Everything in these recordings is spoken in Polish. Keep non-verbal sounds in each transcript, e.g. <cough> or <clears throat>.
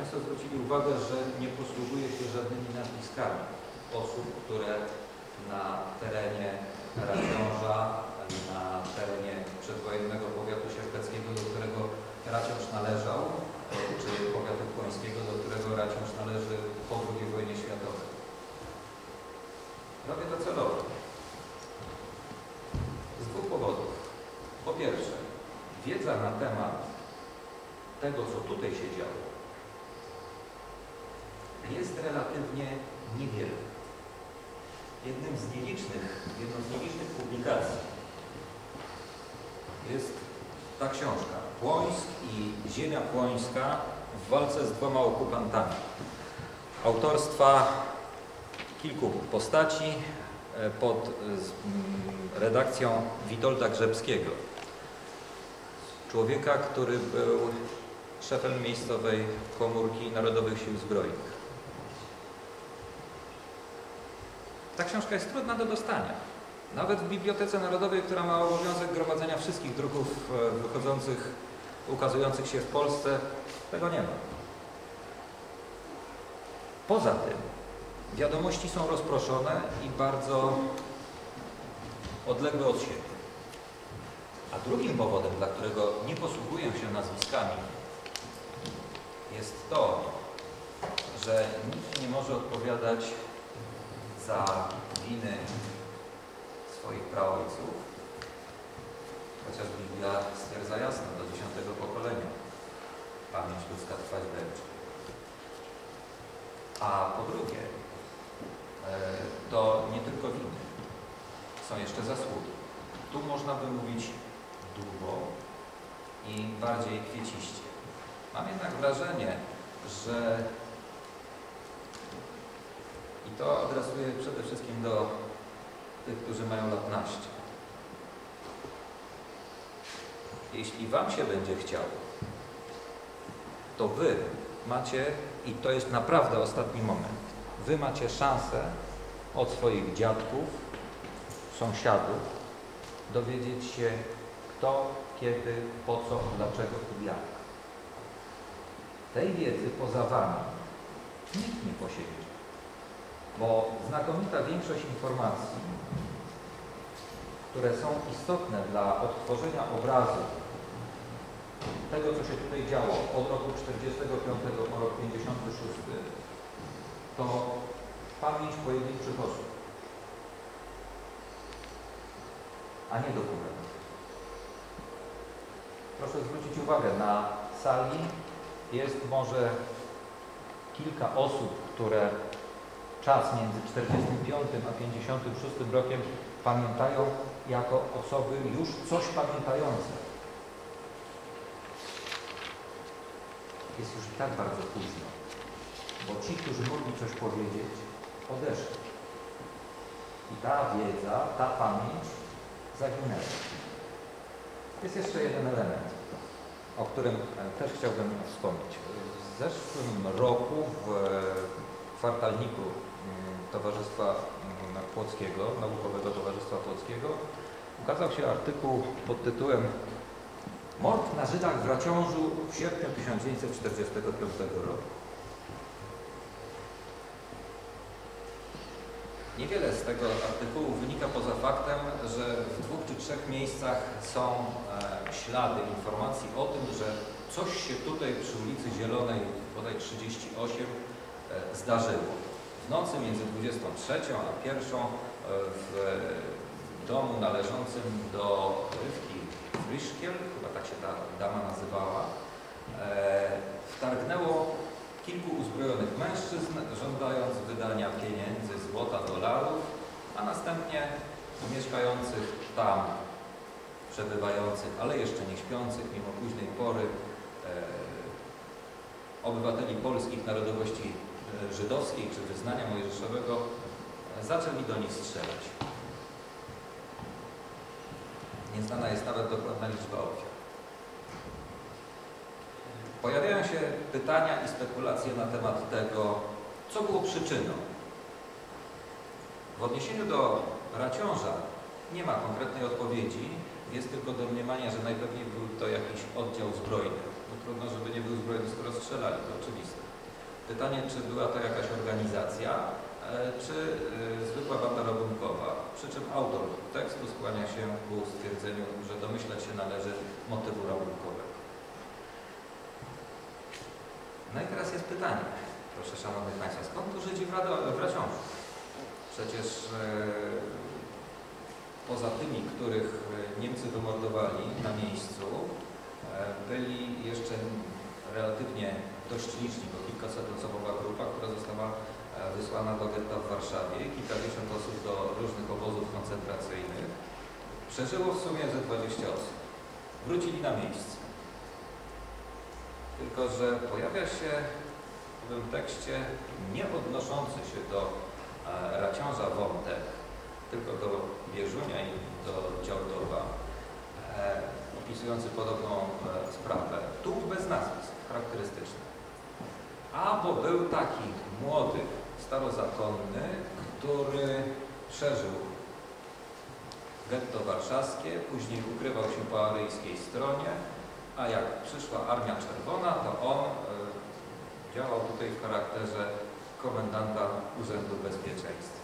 Państwo zwrócili uwagę, że nie posługuje się żadnymi nazwiskami osób, które na terenie Raciąża, na terenie przedwojennego powiatu sierpeckiego, do którego Raciąż należał, czy powiatu płońskiego, do którego Raciąż należy po II wojnie światowej. Robię to celowo. Z dwóch powodów. Po pierwsze, wiedza na temat tego, co tutaj się działo, jest relatywnie niewiele. Jednym z nielicznych, jedną z nielicznych publikacji jest ta książka Płońsk i Ziemia Płońska w walce z dwoma okupantami. Autorstwa kilku postaci e, pod e, mm, redakcją Witolda Grzebskiego. Człowieka, który był szefem miejscowej komórki Narodowych Sił Zbrojnych. Ta książka jest trudna do dostania. Nawet w Bibliotece Narodowej, która ma obowiązek gromadzenia wszystkich druków e, wychodzących, ukazujących się w Polsce, tego nie ma. Poza tym wiadomości są rozproszone i bardzo odległe od siebie. A drugim powodem, dla którego nie posługuję się nazwiskami, jest to, że nikt nie może odpowiadać za winy swoich praojców, chociaż Biblia stwierdza jasno, do dziesiątego pokolenia pamięć ludzka trwać będzie. A po drugie, e, to nie tylko winy, są jeszcze zasługi. Tu można by mówić długo i bardziej kwieciście. Mam jednak wrażenie, że i to adresuję przede wszystkim do tych, którzy mają lat naście. Jeśli Wam się będzie chciało, to Wy macie, i to jest naprawdę ostatni moment, Wy macie szansę od swoich dziadków, sąsiadów dowiedzieć się, kto, kiedy, po co, dlaczego i jak. Tej wiedzy poza Wami nikt nie posiedzi, bo znakomita większość informacji, które są istotne dla odtworzenia obrazu tego, co się tutaj działo od roku 45 po rok 56, to pamięć pojedynczych osób, a nie dokument. Proszę zwrócić uwagę, na sali jest może kilka osób, które czas między 45 a 56 rokiem pamiętają jako osoby już coś pamiętające. Jest już i tak bardzo późno, bo ci, którzy mogli coś powiedzieć, odeszli. I ta wiedza, ta pamięć zaginęła. Jest jeszcze jeden element, o którym e, też chciałbym wspomnieć. W zeszłym roku w e, kwartalniku Towarzystwa mm, Płockiego, Naukowego Towarzystwa Płockiego, ukazał się artykuł pod tytułem Mord na Żydach w Raciążu w sierpniu 1945 roku. Niewiele z tego artykułu wynika poza faktem, że w dwóch czy trzech miejscach są e, ślady informacji o tym, że coś się tutaj przy ulicy Zielonej, bodaj 38, e, zdarzyło. W nocy między 23 a 1 e, w domu należącym do Rywki Friszkiel, chyba tak się ta dama nazywała, e, wtargnęło kilku uzbrojonych mężczyzn, żądając wydania pieniędzy, złota, dolarów, a następnie mieszkających tam, przebywających, ale jeszcze nie śpiących, mimo późnej pory, e, obywateli polskich narodowości żydowskiej czy wyznania mojżeszowego e, zaczęli do nich strzelać. Nieznana jest nawet dokładna liczba ofiar. Pojawiają się pytania i spekulacje na temat tego, co było przyczyną. W odniesieniu do Raciąża nie ma konkretnej odpowiedzi, jest tylko domniemanie, że najpewniej był to jakiś oddział zbrojny. No trudno, żeby nie był zbrojny, skoro strzelali, to oczywiste. Pytanie, czy była to jakaś organizacja, e, czy e, zwykła banda rabunkowa. Przy czym autor tekstu skłania się ku stwierdzeniu, że domyślać się należy motywu rabunkowego. No i teraz jest pytanie, proszę Szanownych Państwa, skąd tu Żydzi w, Raciągu? Przecież e, poza tymi, których Niemcy wymordowali na miejscu, byli jeszcze relatywnie dość liczni, bo kilkasetosobowa grupa, która została e, wysłana do getta w Warszawie, kilkadziesiąt osób do różnych obozów koncentracyjnych. Przeżyło w sumie ze 20 osób. Wrócili na miejsce. Tylko, że pojawia się w tym tekście nie odnoszący się do e, Raciąża wątek, tylko do Bieżunia i do Działdowa, e, opisujący podobną sprawę. Tu bez nazwisk charakterystycznych. Albo był taki młody, starozakonny, który przeżył getto warszawskie, później ukrywał się po aryjskiej stronie, a jak przyszła Armia Czerwona, to on y, działał tutaj w charakterze komendanta Urzędu Bezpieczeństwa.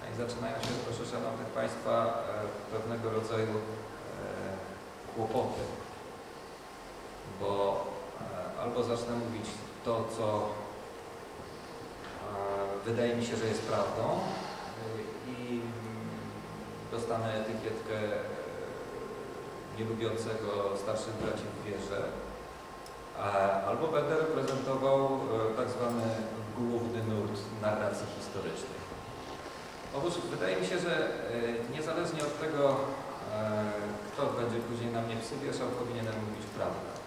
No i zaczynają się, proszę Szanownych Państwa, y, pewnego rodzaju y, kłopoty, bo albo zacznę mówić to, co wydaje mi się, że jest prawdą i dostanę etykietkę nielubiącego starszych braci w wierze, albo będę reprezentował e, tak zwany główny nurt narracji historycznej. Otóż wydaje mi się, że e, niezależnie od tego, e, kto będzie później na mnie psy wieszał, powinienem mówić prawdę.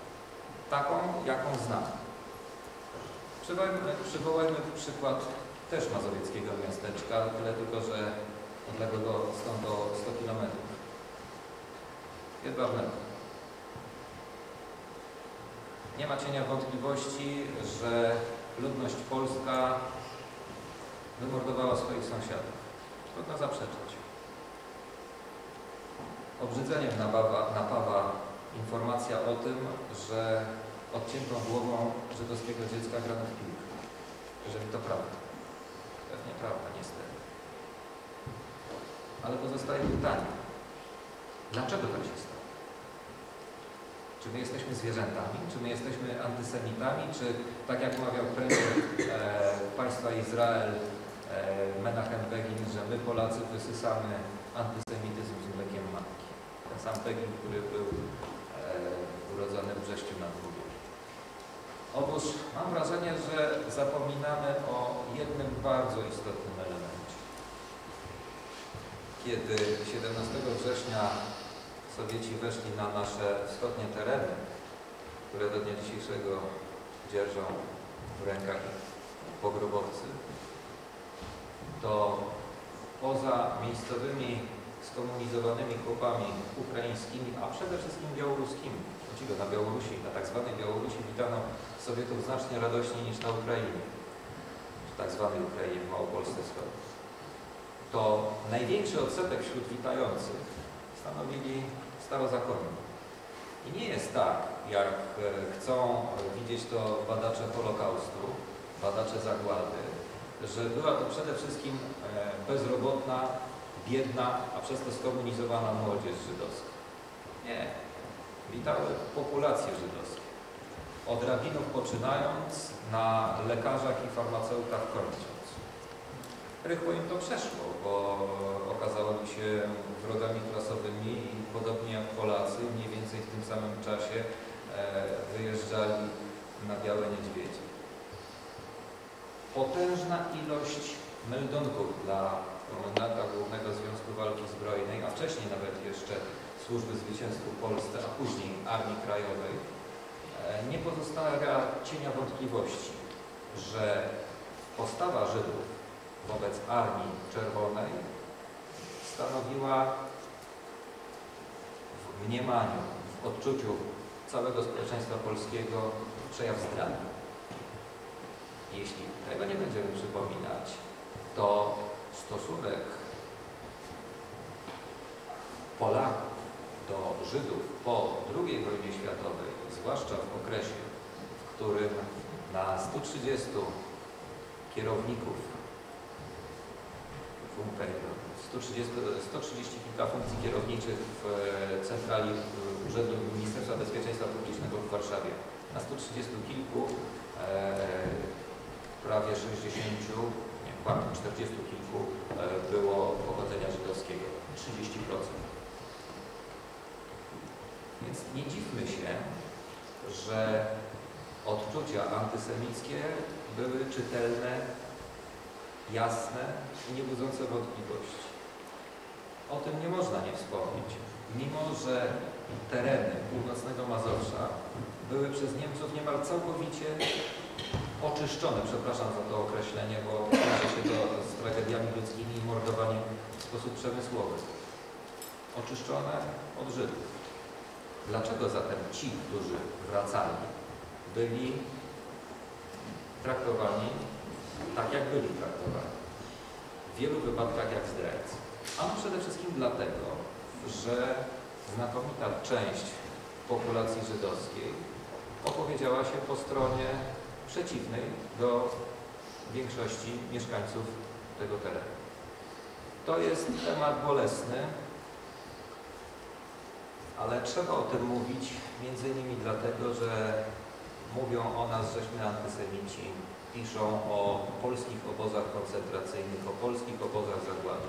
Taką, jaką znam. Przywołajmy, przywołajmy przykład też mazowieckiego miasteczka, tyle tylko, że odległego stąd o 100 kilometrów. Jedwabnego. Nie ma cienia wątpliwości, że ludność polska wymordowała swoich sąsiadów. Trudno zaprzeczać. Obrzydzeniem napawa, napawa informacja o tym, że odciętą głową żydowskiego dziecka grano w piłkę. Jeżeli to prawda. Pewnie prawda, niestety. Ale pozostaje pytanie. Dlaczego tak się stało? Czy my jesteśmy zwierzętami? Czy my jesteśmy antysemitami? Czy tak jak mawiał premier e, państwa Izrael e, Menachem Begin, że my Polacy wysysamy antysemityzm z mlekiem matki. Ten sam Begin, który był urodzony w Brześciu na Dwóch. Otóż mam wrażenie, że zapominamy o jednym bardzo istotnym elemencie. Kiedy 17 września Sowieci weszli na nasze wschodnie tereny, które do dnia dzisiejszego dzierżą w rękach pogrobowcy, to poza miejscowymi skomunizowanymi chłopami ukraińskimi, a przede wszystkim białoruskimi, na Białorusi, na tak zwanej Białorusi witano Sowietów znacznie radośniej niż na Ukrainie, czy tak zwanej Ukrainie w Małopolsce Wschodniej. To największy odsetek wśród witających stanowili starozakonni. I nie jest tak, jak e, chcą widzieć to badacze Holokaustu, badacze zagłady, że była to przede wszystkim e, bezrobotna, biedna, a przez to skomunizowana młodzież żydowska. Nie. Witały populacje żydowskie. Od rabinów poczynając, na lekarzach i farmaceutach kończąc. Rychło im to przeszło, bo okazało się wrogami klasowymi i podobnie jak Polacy, mniej więcej w tym samym czasie e, wyjeżdżali na Białe Niedźwiedzie. Potężna ilość meldunków dla komendanta Głównego Związku Walki Zbrojnej, a wcześniej nawet jeszcze Służby Zwycięstwu Polsce, a później Armii Krajowej, e, nie pozostawia cienia wątpliwości, że postawa Żydów wobec Armii Czerwonej stanowiła w mniemaniu, w odczuciu całego społeczeństwa polskiego przejaw zdrady. Jeśli tego nie będziemy przypominać, to stosunek Polaków do Żydów po II wojnie światowej, zwłaszcza w okresie, w którym na 130 kierowników funkcji, 130, 130 kilka funkcji kierowniczych w e, centrali e, Urzędu Ministerstwa Bezpieczeństwa Publicznego w Warszawie. Na 130 kilku e, prawie 60, nie, kłamie, 40 kilku e, było pochodzenia żydowskiego. 30%. Więc nie dziwmy się, że odczucia antysemickie były czytelne, jasne i nie budzące wątpliwości. O tym nie można nie wspomnieć. Mimo, że tereny północnego Mazowsza były przez Niemców niemal całkowicie oczyszczone, przepraszam za to określenie, bo kojarzy się to z tragediami ludzkimi i mordowaniem w sposób przemysłowy. Oczyszczone od Żydów. Dlaczego zatem ci, którzy wracali, byli traktowani tak, jak byli traktowani? W wielu wypadkach jak zdrajcy. Ano przede wszystkim dlatego, że znakomita część populacji żydowskiej opowiedziała się po stronie przeciwnej do większości mieszkańców tego terenu. To jest temat bolesny, ale trzeba o tym mówić między innymi dlatego, że mówią o nas, żeśmy antysemici, piszą o polskich obozach koncentracyjnych, o polskich obozach zagłady.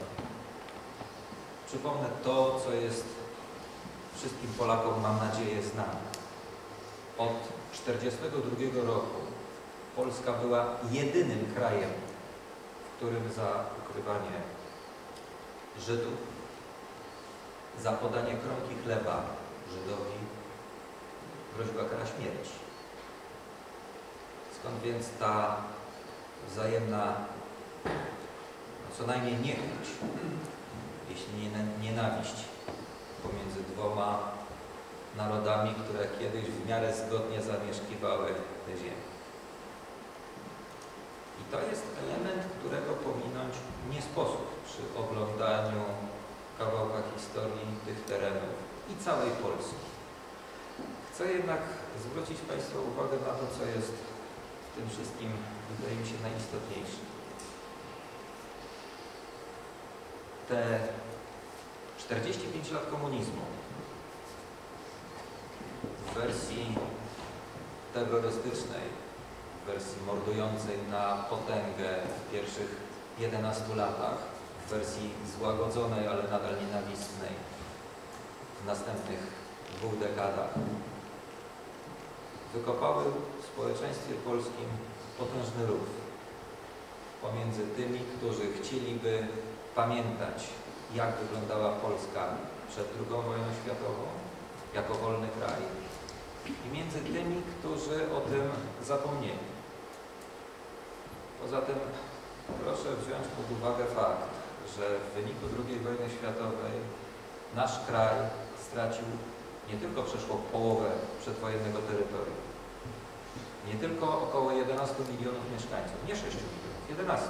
Przypomnę to, co jest wszystkim Polakom, mam nadzieję, znane. Od 1942 roku Polska była jedynym krajem, w którym za ukrywanie Żydów, za podanie kromki chleba Żydowi groziła kara śmierci. Skąd więc ta wzajemna, no co najmniej niechęć, jeśli nie nienawiść pomiędzy dwoma narodami, które kiedyś w miarę zgodnie zamieszkiwały tę ziemię. I to jest element, którego pominąć nie sposób przy oglądaniu kawałka historii tych terenów i całej Polski. Chcę jednak zwrócić Państwa uwagę na to, co jest w tym wszystkim, wydaje mi się, najistotniejsze. Te 45 lat komunizmu w wersji terrorystycznej, w wersji mordującej na potęgę w pierwszych 11 latach, w wersji złagodzonej, ale nadal nienawistnej w następnych dwóch dekadach, wykopały w społeczeństwie polskim potężny rów pomiędzy tymi, którzy chcieliby pamiętać, jak wyglądała Polska przed II wojną światową, jako wolny kraj, i między tymi, którzy o tym zapomnieli. Poza tym proszę wziąć pod uwagę fakt, że w wyniku II wojny światowej nasz kraj stracił nie tylko przeszło połowę przedwojennego terytorium, nie tylko około 11 milionów mieszkańców, nie 6 milionów, 11.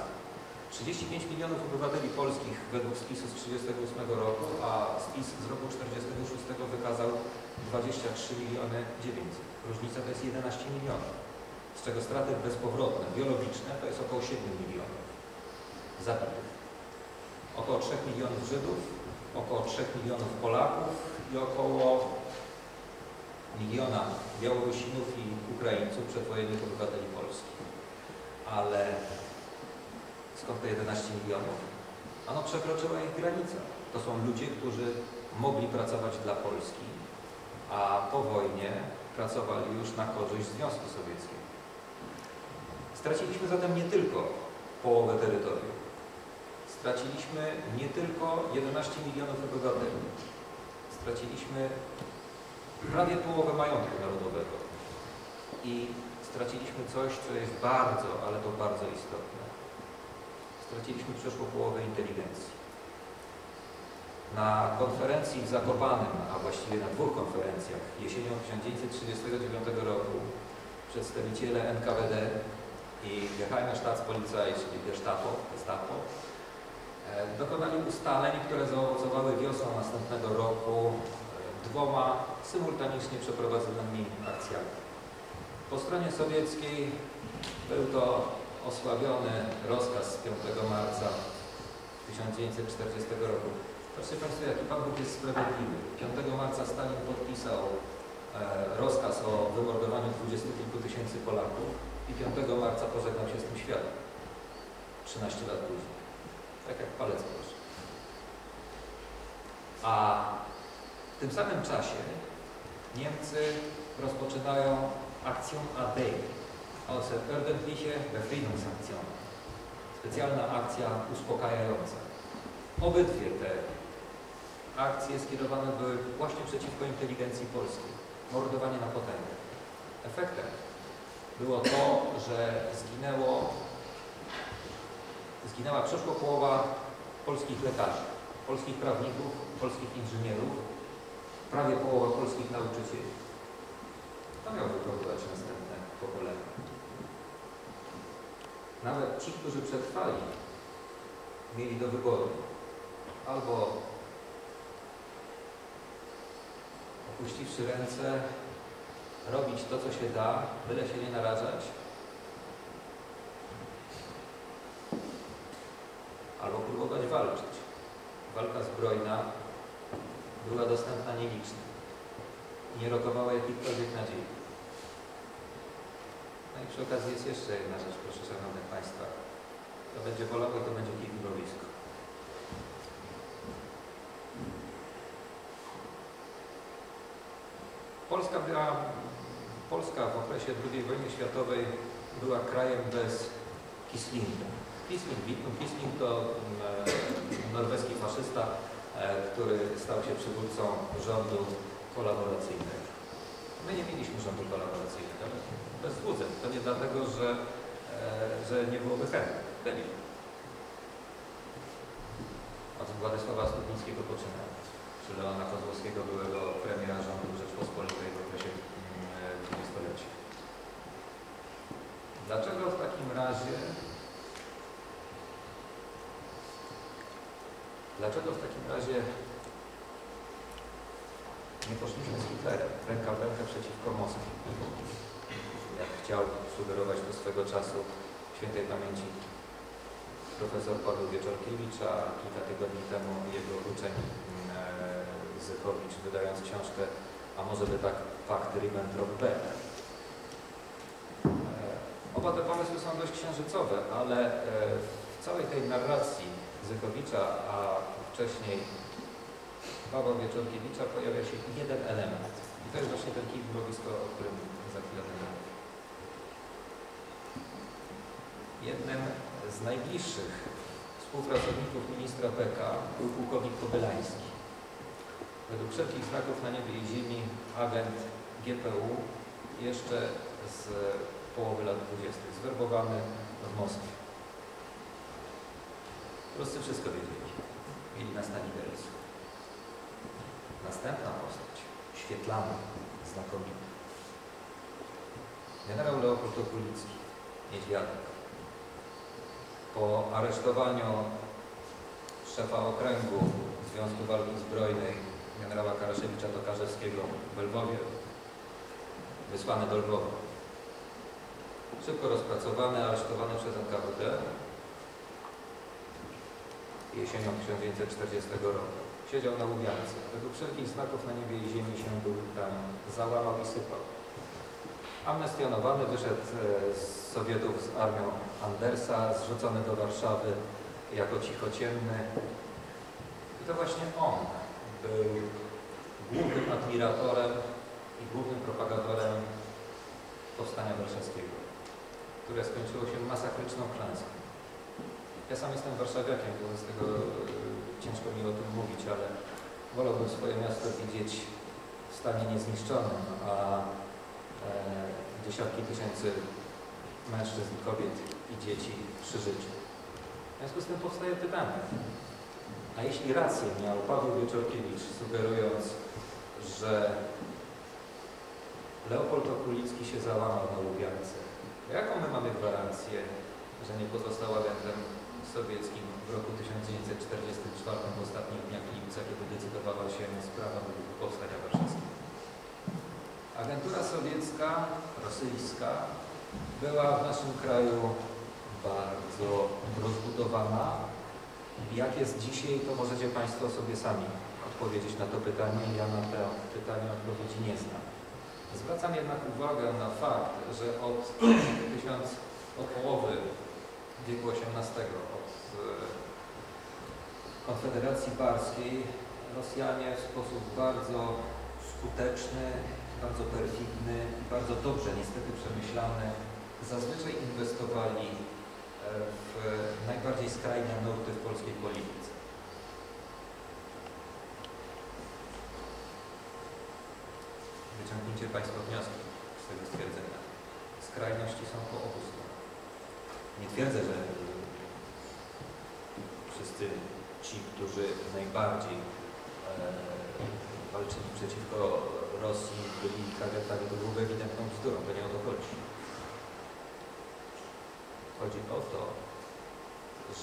35 milionów obywateli polskich według spisu z 1938 roku, a spis z roku 1946 wykazał 23 miliony 900. Różnica to jest 11 milionów, z czego straty bezpowrotne, biologiczne to jest około 7 milionów zabitych. Około 3 milionów Żydów, około 3 milionów Polaków i około miliona Białorusinów i Ukraińców, przedwojennych obywateli Polski. Ale skąd te 11 milionów? Ano przekroczyła ich granica. To są ludzie, którzy mogli pracować dla Polski, a po wojnie pracowali już na korzyść Związku Sowieckiego. Straciliśmy zatem nie tylko połowę terytorium. Straciliśmy nie tylko 11 milionów obywateli. Straciliśmy prawie połowę majątku narodowego. I straciliśmy coś, co jest bardzo, ale to bardzo istotne. Straciliśmy przeszło połowę inteligencji. Na konferencji w Zakopanem, a właściwie na dwóch konferencjach jesienią 1939 roku przedstawiciele NKWD i Geheime Staatspolizei, czyli Gestapo, Gestapo dokonali ustaleń, które zaowocowały wiosną następnego roku dwoma symultanicznie przeprowadzonymi akcjami. Po stronie sowieckiej był to osłabiony rozkaz z 5 marca 1940 roku. Patrzcie Państwo, jaki Pan Bóg jest sprawiedliwy. 5 marca Stalin podpisał e, rozkaz o wymordowaniu dwudziestu kilku tysięcy Polaków i 5 marca pożegnał się z tym światem. 13 lat później. Tak jak palec proszę. A w tym samym czasie Niemcy rozpoczynają akcję AD, also Ordentliche Befriedungsaktion. Specjalna akcja uspokajająca. Obydwie te akcje skierowane były właśnie przeciwko inteligencji polskiej. Mordowanie na potęgę. Efektem było to, że zginęło, zginęła przeszło połowa polskich lekarzy, polskich prawników, polskich inżynierów, prawie połowa polskich nauczycieli. To miał wyprowadzić następne pokolenia. Nawet ci, którzy przetrwali, mieli do wyboru albo opuściwszy ręce, robić to, co się da, byle się nie narażać, albo próbować walczyć. Walka zbrojna była dostępna nieliczna. Nie rokowała jakichkolwiek nadziei. No i przy okazji jest jeszcze jedna rzecz, proszę Szanownych Państwa. To będzie bolało, to będzie kibrowisko. Polska była, Polska w okresie II wojny światowej była krajem bez Kislinga. Kisling, Wittmann Kisling to e, norweski faszysta, e, który stał się przywódcą rządu kolaboracyjnego. My nie mieliśmy rządu kolaboracyjnego, bez złudzeń. To nie dlatego, że, e, że nie byłoby chętnych. Byli. Od Władysława Stupnickiego poczynając, czy Leona Kozłowskiego, byłego premiera rządu Rzeczpospolitej w okresie mm, dwudziestolecia. Dlaczego w takim razie Dlaczego w takim razie nie poszliśmy z Hitlerem ręka w rękę przeciwko Moskwie? Jak chciał sugerować do swego czasu świętej pamięci profesor Paweł Wieczorkiewicz, a kilka tygodni temu jego uczeń e, Zychowicz, wydając książkę A może by tak fakt Ribbentrop B. E, oba te pomysły są dość księżycowe, ale e, w całej tej narracji Zykowicza, a wcześniej Pawła Wieczorkiewicza pojawia się jeden element. I to jest właśnie ten kij mrowisko, o którym za chwilę będę mówił. Jednym z najbliższych współpracowników ministra Beka był pułkownik Kobylański. Według wszelkich znaków na niebie i ziemi agent GPU jeszcze z połowy lat 20. zwerbowany w Moskwie. Ruscy wszystko wiedzieli. Mieli nas na widelcu. Następna postać, świetlana, znakomita. Generał Leopold Okulicki, niedźwiadek. Po aresztowaniu szefa okręgu Związku Walki Zbrojnej generała Karaszewicza Tokarzewskiego w Lwowie, wysłany do Lwowa. Szybko rozpracowany, aresztowany przez NKWD, jesienią 1940 roku. Siedział na Łubiance. Według wszelkich znaków na niebie i ziemi się był tam załamał i sypał. Amnestionowany wyszedł e, z Sowietów z armią Andersa, zrzucony do Warszawy jako cichociemny. I to właśnie on był głównym admiratorem i głównym propagatorem powstania warszawskiego, które skończyło się masakryczną klęską. Ja sam jestem warszawiakiem, wobec tego e, ciężko mi o tym mówić, ale wolałbym swoje miasto widzieć w stanie niezniszczonym, a e, dziesiątki tysięcy mężczyzn, kobiet i dzieci przy życiu. W związku z tym powstaje pytanie, a jeśli rację miał Paweł Wieczorkiewicz, sugerując, że Leopold Okulicki się załamał na Lubiance, jaką my mamy gwarancję, że nie pozostał agentem sowieckim w roku 1944 w ostatnich dniach lipca, kiedy decydowała się sprawa powstania warszawskiego. Agentura sowiecka, rosyjska była w naszym kraju bardzo rozbudowana. Jak jest dzisiaj, to możecie Państwo sobie sami odpowiedzieć na to pytanie. Ja na to pytanie odpowiedzi nie znam. Zwracam jednak uwagę na fakt, że od, <clears throat> tysiąc, od połowy wieku XVIII, od e, Konfederacji Barskiej, Rosjanie w sposób bardzo skuteczny, bardzo perfidny i bardzo dobrze niestety przemyślany zazwyczaj inwestowali e, w najbardziej skrajne nurty w polskiej polityce. Wyciągnijcie Państwo wnioski z tego stwierdzenia. Skrajności są po obu stronach. Nie twierdzę, że wszyscy ci, którzy najbardziej e, walczyli przeciwko Rosji, byli tragetami, to byłoby ewidentną bzdurą, to nie o to chodzi. Chodzi o to,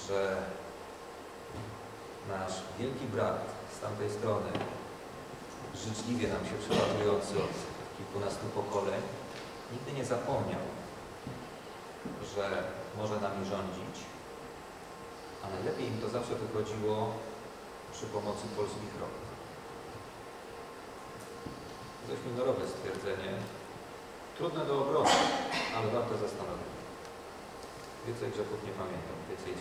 że nasz wielki brat z tamtej strony, życzliwie nam się przypatrujący od kilkunastu pokoleń, nigdy nie zapomniał, że może nami rządzić, a najlepiej im to zawsze wychodziło przy pomocy polskich rąk. Dość minorowe stwierdzenie, trudne do obrony, ale warto zastanowienia. Więcej grzechów nie pamiętam, więcej